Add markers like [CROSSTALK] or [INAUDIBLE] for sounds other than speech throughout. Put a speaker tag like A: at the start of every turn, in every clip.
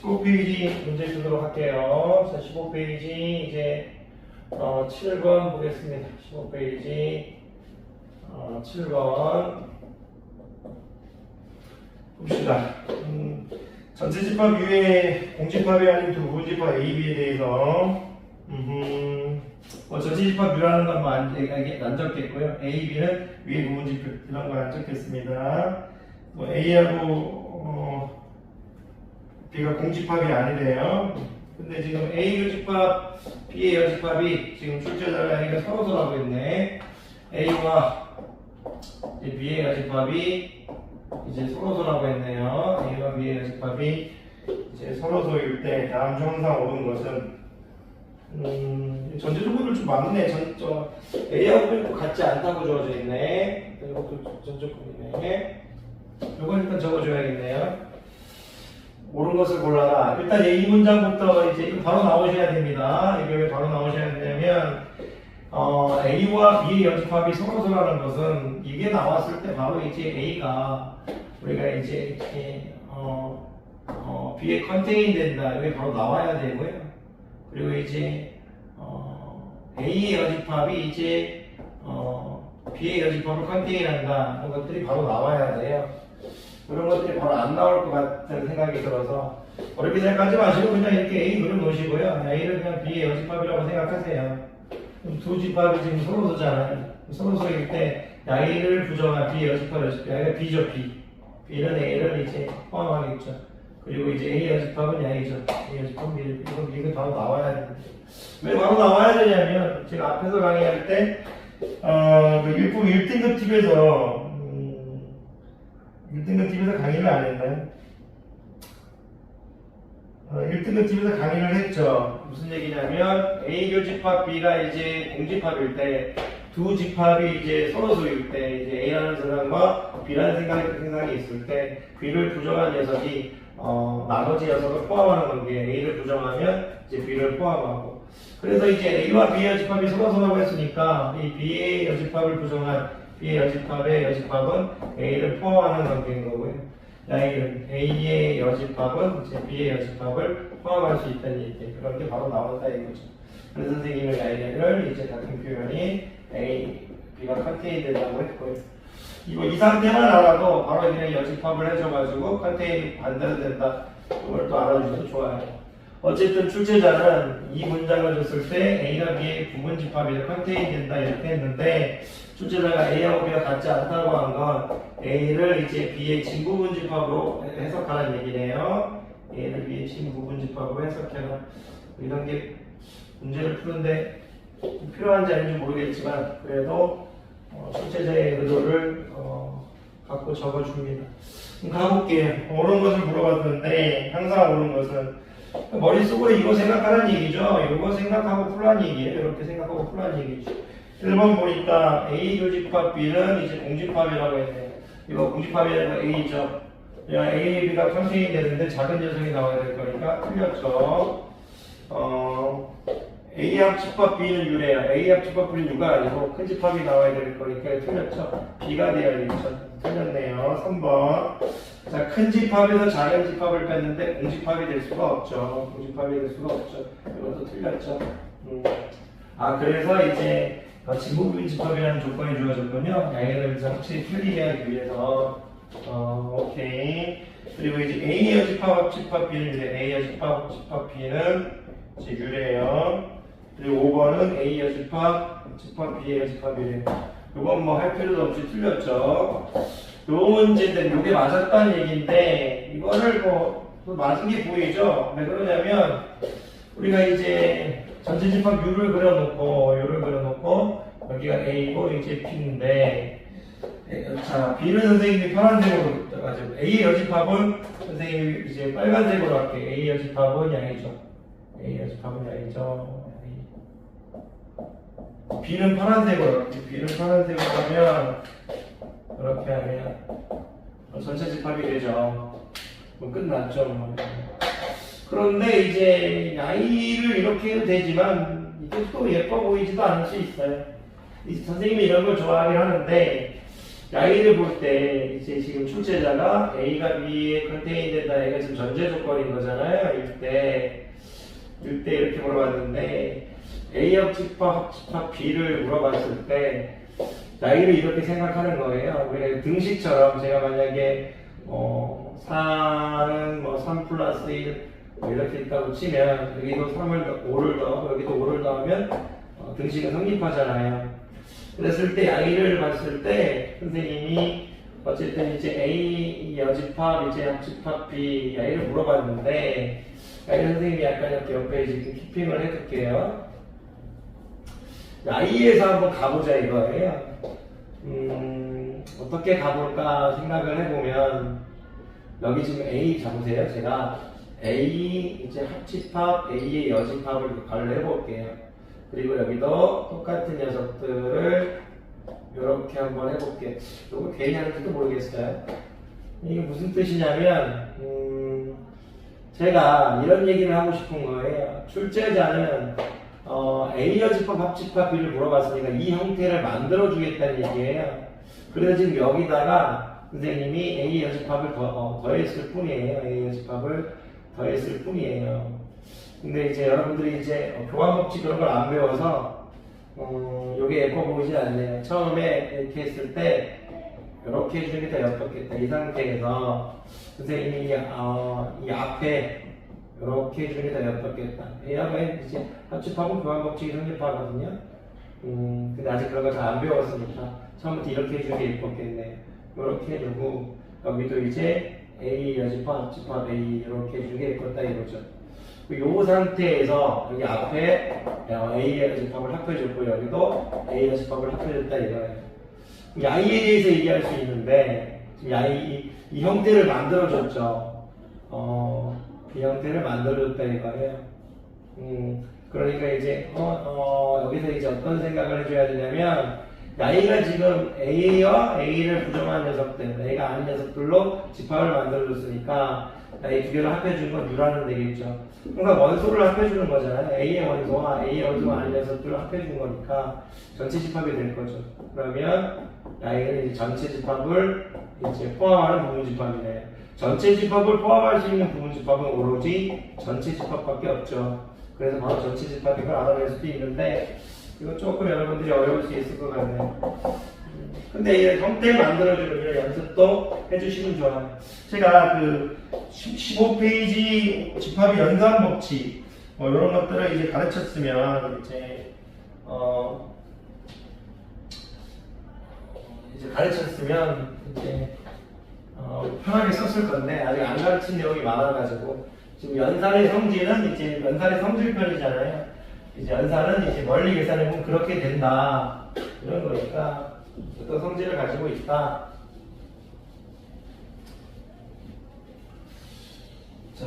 A: 15페이지 문제 주도록 할게요. 자, 15페이지 이제 어, 7번 보겠습니다. 15페이지 어, 7번 봅시다. 음, 전체 집합 위에 공집합이 아닌 두 부집합 A, B에 대해서 음흠, 뭐 전체 집합 안, 안, 안 적겠고요. A, B는 위에 부분집합 이런 거 안 적겠습니다. 뭐 A하고 어, B가 공집합이 아니래요. 근데 지금 A 여집합, B의 여집합이 지금 출제자가 A가 서로 서라고 했네. A와 B의 여집합이 이제 서로소라고 했네요. A와 B의 여집합이 이제 서로소일 때 다음 중 항상 옳은 것은 음, 전제 조건들 좀 많네. 전, 저, A하고 B는 또 같지 않다고 주어져 있네. 이것도 전조건이네. 이건 일단 적어줘야겠네요. 옳은 것을 골라라. 일단 이 문장부터 이제 바로 나오셔야 됩니다. 이게 왜 바로 나오셔야 되냐면, 어, A와 B의 연집합이 서로서라는 것은 이게 나왔을 때 바로 이제 A가 우리가 이제 이렇게 어, 어, B에 컨테인 된다. 이게 바로 나와야 되고요. 그리고 이제 어, A의 여집합이 이제 어, B의 여집합을 컨테인한다. 그런 것들이 바로 나와야 돼요. 그런 것들이 바로 안 나올 것 같은 생각이 들어서 어렵게 생각하지 마시고 그냥 이렇게 A 그려 놓으시고요. A를 그냥 B의 여집합이라고 생각하세요. 두 집합이 지금 서로 서잖아요. 서로 서일 때 A를 부정한 B의 여집합 여집합 A가 B죠 B. B는 A를 이제 포함하겠죠. 그리고 이제 A 여집합은 A죠. A 여집합은 B. 이거 이거 바로 나와야 돼요. 왜 바로 나와야 되냐면 제가 앞에서 강의할 때 어, 그 일부 1등급 팁에서 음, 1등급 팁에서 강의를 안 했나요? 어, 1등급 팁에서 강의를 했죠. 무슨 얘기냐면 A 교집합 B가 이제 공집합일 때 두 집합이 이제 서로 소일 때 이제 A라는 생각과 B라는 생각이, 생각이 있을 때 B를 부정한 녀석이 어, 나머지 녀석을 포함하는 관계 A를 부정하면 이제 B를 포함하고 그래서 이제 A와 B의 여집합이 서로서라고 했으니까 이 B의 여집합을 부정한 B의 여집합의 여집합은 A를 포함하는 관계인 거고요. A는 A의 여집합은 이제 B의 여집합을 포함할 수 있다는 얘기. 그런 게 바로 나온다 이거죠. 그래서 선생님의 A를 이제 같은 표현이 A, B가 컨테인 된다고 했고요. 이거 이 상태만 알아도 바로 그냥 여집합을 해줘가지고 컨테인이 반대로 된다. 이걸 또 알아주셔도 좋아요. 어쨌든 출제자는 이 문장을 줬을 때 A가 B의 부분 집합이 컨테인 된다 이렇게 했는데 출제자가 A하고 B가 같지 않다고 한 건 A를 이제 B의 진부분 집합으로 해석하는 얘기네요. A를 B의 진부분 집합으로 해석해라. 이런 게 문제를 푸는데 필요한지 아닌지 모르겠지만 그래도 어, 출제자의 의도를 어, 갖고 적어줍니다. 그럼 가볼게요. 옳은 것을 물어봤는데 항상 옳은 것은 머릿속으로 이거 생각하라는 얘기죠. 이거 생각하고 풀라는 얘기예요. 이렇게 생각하고 풀라는 얘기죠. 1번 보니까 A 교집합 B는 이제 공집합이라고 했네요. 이거 공집합이라고 A죠. 야, A, B가 컨테인 되는데 작은 녀석이 나와야 될 거니까 틀렸죠. 어, A 합 집합 B는 U래요. A 합 집합 B는 U가 아니고 큰 집합이 나와야 될 거니까 틀렸죠. B가 되어야겠죠. 틀렸네요. 3번. 자, 큰 집합에서 작은 집합을 뺐는데 공집합이 될 수가 없죠. 공집합이 될 수가 없죠. 이것도 틀렸죠. 음. 아, 그래서 이제 어, 진부분 집합이라는 조건이 주어졌군요. A를 확실히 틀리게 하기 위해서. 어, 오케이. 그리고 이제 A의 집합 합집합 B는 이제 A의 집합 합집합 B는 이제 유래요. 그리고 5번은 A의 집합 집합 B의 집합이래요. 이건 뭐 할 필요도 없이 틀렸죠. 요 문제인데 요게 맞았다는 얘기인데 이거를 뭐또 맞은 게 보이죠? 왜 그러냐면 우리가 이제 전체 집합 U를 그려놓고 U를 그려놓고 여기가 A고 이제 B인데 자 B는 선생님이 파란색으로 가지고 A 여집합은 선생님이 이제 빨간색으로 할게요. A 여집합은 양이죠. A 여집합은 양이죠. B는 파란색으로 할게요. B는 파란색으로 하면 그렇게 하면 어, 전체 집합이 되죠. 그럼 끝났죠. 뭐. 그런데 이제 나이를 이렇게 해도 되지만 이게 또 예뻐 보이지도 않을 수 있어요. 이 선생님이 이런 걸 좋아하긴 하는데 A를 볼 때 이제 지금 출제자가 A가 B에 컨테인된다 얘가 지금 전제 조건인 거잖아요. 이때 이때 이렇게 물어봤는데 A 합집합 합집합 B를 물어봤을 때 A를 이렇게 생각하는 거예요. 왜 등식처럼 제가 만약에 어 4는 뭐3 플러스 1 이렇게 있다고 치면 여기도 3을 5를 넣어 여기도 5를 넣으면 어, 등식은 성립하잖아요. 그랬을 때 A를 봤을 때 선생님이 어쨌든 이제 A 여집합 이제 합집합 B A를 물어봤는데 A 선생님이 약간 이렇게 옆에 지금 키핑을 해둘게요. I에서 한번 가보자 이거예요. 음, 어떻게 가볼까 생각을 해보면 여기 지금 A 잡으세요. 제가 A 이제 합집합 A의 여집합을 가를 해볼게요. 그리고 여기도 똑같은 녀석들을 이렇게 한번 해볼게. 이거 괜히 하는지도 모르겠어요. 이게 무슨 뜻이냐면 음, 제가 이런 얘기를 하고 싶은 거예요. 출제자는 어, A 여집합 합집합 B를 물어봤으니까 이 형태를 만들어 주겠다는 얘기예요. 그래서 지금 여기다가 선생님이 A 여집합을 더, 어, 더했을 뿐이에요. A 여집합을 더했을 뿐이에요. 근데 이제 여러분들이 이제 어, 교환 법칙 그런 걸 안 배워서 어, 요게 예뻐 보이지 않네요. 처음에 이렇게 했을 때 이렇게 해주는 게 더 예뻤겠다. 이 상태에서 선생님이 이, 어, 이 앞에 이렇게 해주는 게 더 예뻤겠다. 왜냐하면 이제 합집하고 교환 법칙이 성립하거든요. 음, 근데 아직 그런 거잘안 배웠으니까 처음부터 이렇게 해주는 게 예뻤겠네. 이렇게 해주고 여기도 이제 A 여집합 합집합 A 이렇게 게 예뻤다 이거죠. 이 상태에서 여기 앞에 어, A 여집합을 합해줬고 여기도 A 여집합을 합해줬다 이거예요. 이 I에 대해서 얘기할 수 있는데 지금 I 이 형태를 만들어줬죠. 어, 이 형태를 만들어줬다 이거예요. 음, 그러니까 이제 어, 어, 여기서 이제 어떤 생각을 해줘야 되냐면 I가 지금 A와 A를 부정한 녀석들, A가 아닌 녀석들로 집합을 만들어줬으니까 이 두 개를 합해준 건 U라는 되겠죠. 그러니까 원소를 합해주는 거잖아요. A의 원소와 A의 원소가 아닌 녀석들을 합해준 거니까 전체 집합이 될 거죠. 그러면 I는 이제 전체 집합을 이제 포함하는 부분 집합이네요. 전체 집합을 포함할 수 있는 부분 집합은 오로지 전체 집합밖에 없죠. 그래서 바로 전체 집합 이걸 알아낼 수도 있는데 이거 조금 여러분들이 어려울 수 있을 것 같네요. 음, 근데 이 형태 만들어주는 이런 연습도 해주시면 좋아요. 제가 그 15페이지 집합의 연산 법칙 뭐 이런 것들을 이제 가르쳤으면 이제 어 이제 가르쳤으면 이제 어, 편하게 썼을 건데 아직 안 가르친 내용이 많아가지고 지금 연산의 성질은 이제 연산의 성질편이잖아요. 이제 연산은 이제 멀리 계산해 보면 그렇게 된다 이런 거니까 어떤 성질을 가지고 있다. 자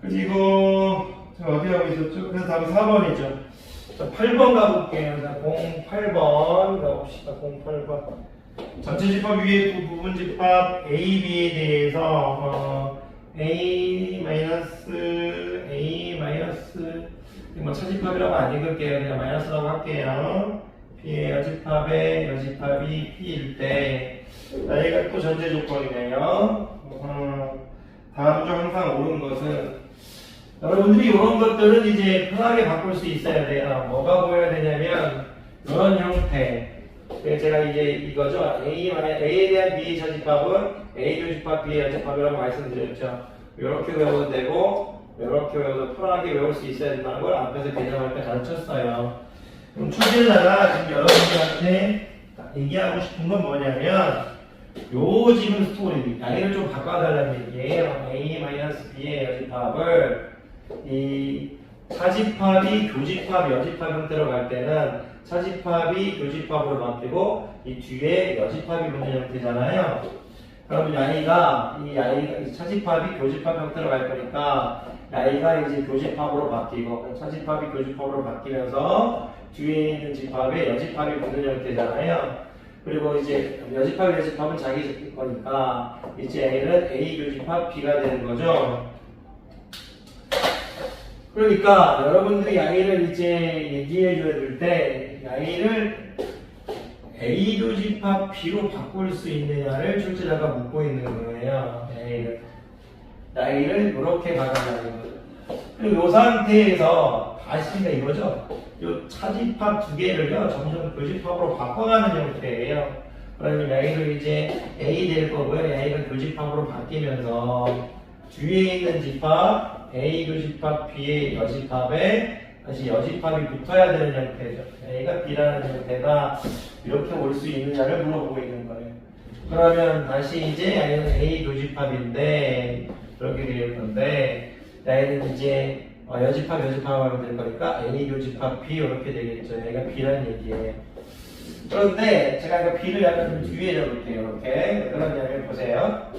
A: 그리고 저 어디 하고 있었죠? 그래서 다음 4번이죠. 자, 8번 가볼게요. 자, 08번 가봅시다. 08번. 전체 집합 위에 두 부분 집합 A, B에 대해서 어, A 마이너스 A 마이너스 뭐 차집합이라고 안 읽을게요. 그냥 마이너스라고 할게요. B의 여집합의 여집합이 P일 때 A가 또 전제 조건이네요. 음, 다음 주 항상 옳은 것은 여러분들이 이런 것들은 이제 편하게 바꿀 수 있어야 돼요. 뭐가 보여야 되냐면 이런 형태. 그래서 제가 이제 이거죠. A 만약 A에 대한 B의 저집합은 A 교집합 B의 여집합이라고 말씀드렸죠. 이렇게 외워도 되고 이렇게 외워도 편하게 외울 수 있어야 된다는 걸 앞에서 개념할 때 가르쳤어요. 그럼 출제자가 지금 여러분들한테 얘기하고 싶은 건 뭐냐면 요 지금 스토리 A를 좀 바꿔달라는 얘기예요. A-B의 여집합을 이 차집합이 교집합, 여집합 형태로 갈 때는 차집합이 교집합으로 바뀌고 이 뒤에 여집합이 붙는 형태잖아요. 그럼 아이가 이 아이가 이 차집합이 교집합 형태로 갈 거니까 아이가 이제 교집합으로 바뀌고 차집합이 교집합으로 바뀌면서 뒤에 있는 집합에 여집합이 붙는 형태잖아요. 그리고 이제 여집합, 여집합은 자기 거니까 이제 A는 A 교집합 B가 되는 거죠. 그러니까 여러분들이 아이를 이제 얘기해 줘야 될 때 Y를 A 교집합 B로 바꿀 수 있느냐를 출제자가 묻고 있는 거예요. A를. Y를 이렇게 박아라는 거죠. 그리고 이 상태에서 다시 가 이거죠. 이 차집합 두 개를요, 점점 교집합으로 바꿔가는 형태예요. 그러면 Y를 이제 A 될 거고요. A가 교집합으로 바뀌면서 뒤에 있는 집합, A 교집합, B의 여집합에 다시 여집합이 붙어야 되는 형태죠. A가 B라는 형태가 이렇게 올 수 있느냐를 물어보고 있는 거예요. 그러면 다시 이제 A는 A 교집합인데 그렇게 될 건데 A는 이제 어, 여집합 여집합 하면 될 거니까 A 교집합 B 이렇게 되겠죠. A가 B라는 얘기예요. 그런데 제가 이거 B를 약간 좀 뒤에 적을게요. 이렇게 왜 그러냐면 보세요.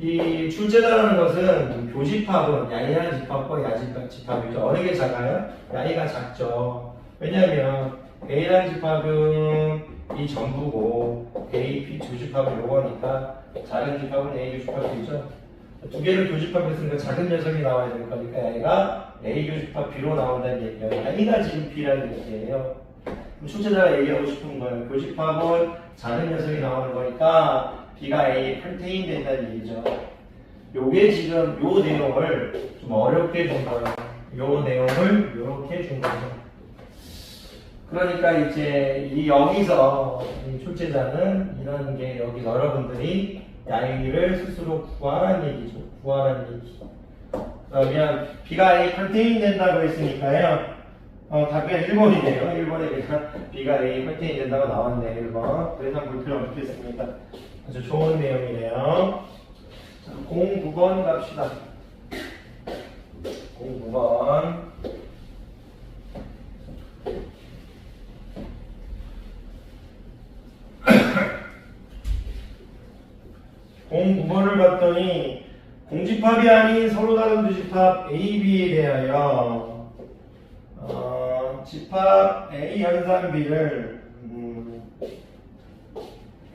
A: 이 출제자라는 것은 교집합은 야이라는 집합과 야집합 집합이죠. 어느 게 작아요? 야이가 작죠. 왜냐하면 A라는 집합은 이 전부고 A, B 두 집합은 요거니까 작은 집합은 A 교집합이죠. 두 개를 교집합했으니까 작은 녀석이 나와야 될 거니까 야이가 A 교집합 B로 나온다는 얘기예요. 야이가 지금 B라는 얘기예요. 출제자가 얘기하고 싶은 거예요. 교집합은 작은 녀석이 나오는 거니까 B가 A에 컨테인 된다는 얘기죠. 요게 지금 요 내용을 좀 어렵게 준 거예요. 요 내용을 이렇게 준 거죠. 그러니까 이제 이 여기서 이 출제자는 이런 게 여기 여러분들이 야이를 스스로 구하라는 얘기죠. 구하라는 얘기. 그러면 B가 A 컨테인 된다고 했으니까요. 어, 답변 1번이네요. 1번에 그냥 B가 A 컨테인 된다고 나왔네, 1번. 그래서 볼 필요 없겠습니다. 아주 좋은 내용이네요. 자, 09번 갑시다. 09번. [CLEARS THROAT] 공구번을 봤더니 공집합이 아닌 서로 다른 두 집합 A, B에 대하여 어, 집합 A 연산 B를 음,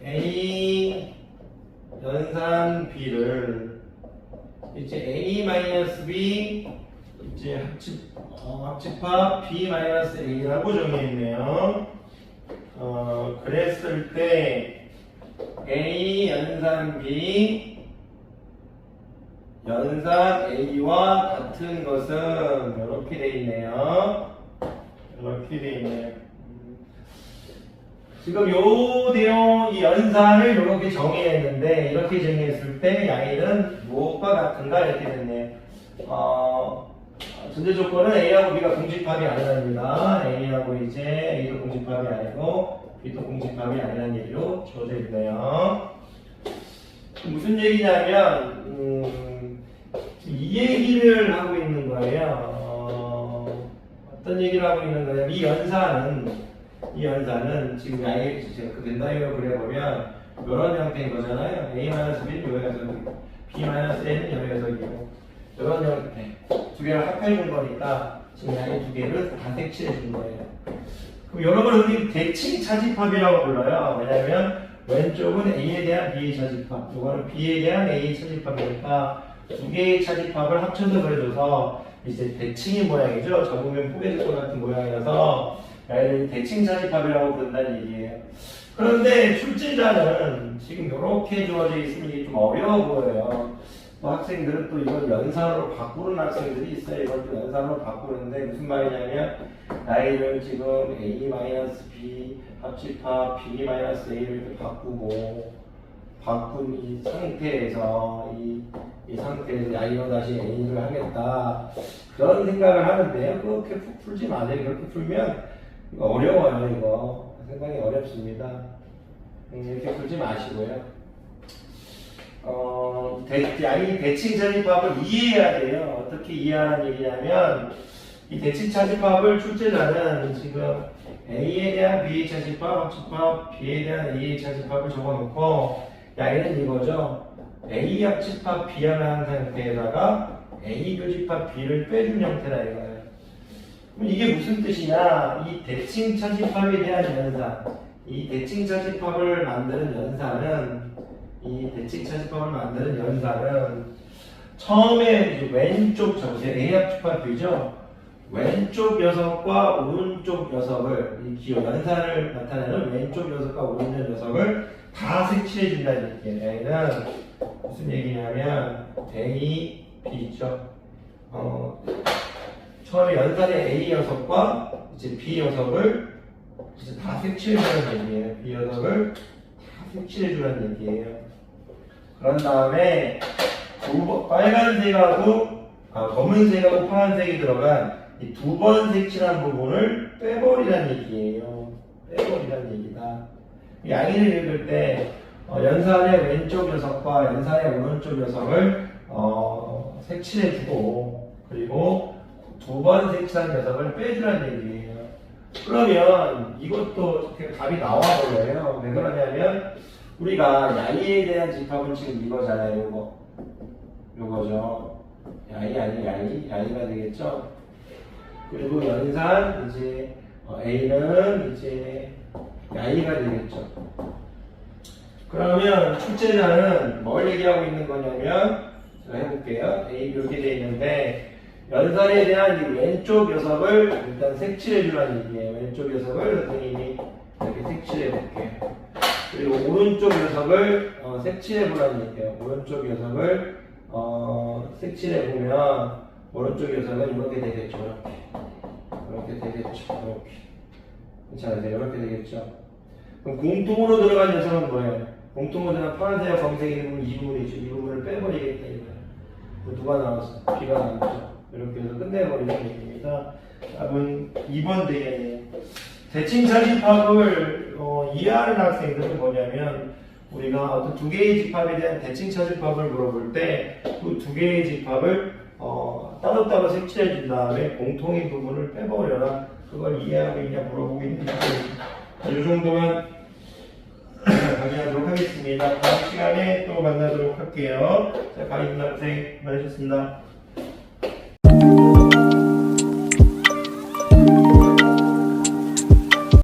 A: A 연산 B를 이제 A 마이너스 B 이제 합집 어, 합집합 B 마이너스 A라고 정의했네요. 어, 그랬을 때 A 연산 B 연산 A와 같은 것은 이렇게 돼 있네요. 이렇게 돼 있네요. 지금 요 내용, 이 연산을 이렇게 정의했는데, 이렇게 정의했을 때, 양일은 무엇과 같은가? 이렇게 됐네요. 어, 전제 조건은 A하고 B가 공집합이 아니랍니다. A하고 이제 A도 공집합이 아니고, B도 공집합이 아니라는 얘기로 주어져 있네요. 무슨 얘기냐면, 음, 이 얘기를 하고 있는 거예요. 어, 어떤 얘기를 하고 있는 거냐면, 이 연산은, 이 연산은 지금 양의 제가 그 벤다이어 그려보면 이런 형태인 거잖아요. A-B는 요 녀석이고 B-A는 요 녀석이고 이런 형태 두 개를 합해 준 거니까 지금 양의 두 개를 다 색칠해 준 거예요. 그럼 여러분 우리 대칭 차집합이라고 불러요. 왜냐하면 왼쪽은 A에 대한 B의 차집합, 이거는 B에 대한 A의 차집합이니까 두 개의 차집합을 합쳐서 그려줘서 이제 대칭의 모양이죠. 접으면 포개질 것 같은 모양이어서 야를 대칭 차집합이라고 부른다는 얘기예요. 그런데 출제자는 지금 이렇게 주어져 있으면 이게 좀 어려워 보여요. 또 학생들은 또 이걸 연산으로 바꾸는 학생들이 있어요. 이걸 또 연산으로 바꾸는데 무슨 말이냐면 나이를 지금 A-B 합집합 B-A를 이렇게 바꾸고 바꾼 이 상태에서 이, 이 상태에서 I로 다시 A를 하겠다 그런 생각을 하는데요. 그렇게 푹 풀지 마세요. 그렇게 풀면 이거 어려워요. 이거 상당히 어렵습니다. 음, 이렇게 풀지 마시고요. 어, 대, 이 대칭 차집합을 이해해야 돼요. 어떻게 이해하는 얘기냐면 이 대칭 차집합을 출제자는 지금 A에 대한 B의 차집합, 합집합, B에 대한 A의 차집합을 적어놓고 야이는 이거죠. A 합집합 B를 한 상태에다가 A 교집합 B를 빼준 형태다 이거예요. 이게 무슨 뜻이냐? 이 대칭 차집합에 대한 연산, 이 대칭 차집합을 만드는 연산은 이 대칭 차집합을 만드는 연산은 처음에 왼쪽 저보세요 A 합집합 B죠. 왼쪽 녀석과 오른쪽 녀석을 이 기호 연산을 나타내는 왼쪽 녀석과 오른쪽 녀석을 다 색칠해 준다는 얘기예요. 무슨 얘기냐면 A, B죠. 어, 처음에 연산의 A 녀석과 이제 B 녀석을 이제 다 색칠해 주라는 얘기예요. B 녀석을 다 색칠해 주라는 얘기예요. 그런 다음에 빨간색하고 아, 검은색하고 파란색이 들어간 이 두 번 색칠한 부분을 빼버리라는 얘기예요. 빼버리라는 얘기다. 이 양의를 읽을 때 어, 연산의 왼쪽 녀석과 연산의 오른쪽 녀석을 어, 색칠해주고 그리고 두 번 색칠한 녀석을 빼주라는 얘기예요. 그러면 이것도 답이 나와 버려요. 왜 그러냐면 우리가 야이에 대한 집합은 지금 이거잖아요. 이거 요거죠. 야이 아니 야이 야이가 되겠죠. 그리고 연산 이제 어, A는 이제 야이가 되겠죠. 그러면 출제자는 뭘 얘기하고 있는 거냐면 제가 해볼게요. A 이렇게 돼 있는데 연산에 대한 이 왼쪽 녀석을 일단 색칠해 주라는 얘기예요. 왼쪽 녀석을 선생님이 이렇게 색칠해 볼게요. 그리고 오른쪽 녀석을 어, 색칠해 보라는 얘기예요. 오른쪽 녀석을 어, 색칠해 보면 오른쪽 녀석은 이렇게 되겠죠. 이렇게. 이렇게 되겠죠. 이렇게. 괜찮으세요? 이렇게 되겠죠. 그럼 공통으로 들어간 녀석은 뭐예요? 공통으로 들어간 파란색과 검색이 부분 이 부분이죠. 이 부분을 빼버리겠다 이거예요. 그 누가 나왔어? B가 나왔죠. 이렇게 해서 끝내버리는 얘기입니다. 답은 2번 되겠네요. 대칭 차집합을 어, 이해하는 학생들은 뭐냐면 우리가 어떤 두 개의 집합에 대한 대칭 차집합을 물어볼 때 그 두 개의 집합을 어, 따로따로 색칠해 준 다음에 공통의 부분을 빼버려라 그걸 이해하고 있냐 물어보고 있는. 이 정도만 [CLEARS THROAT] 강의하도록 하겠습니다. 다음 시간에 또 만나도록 할게요. 자, 강의 학생 많으셨습니다.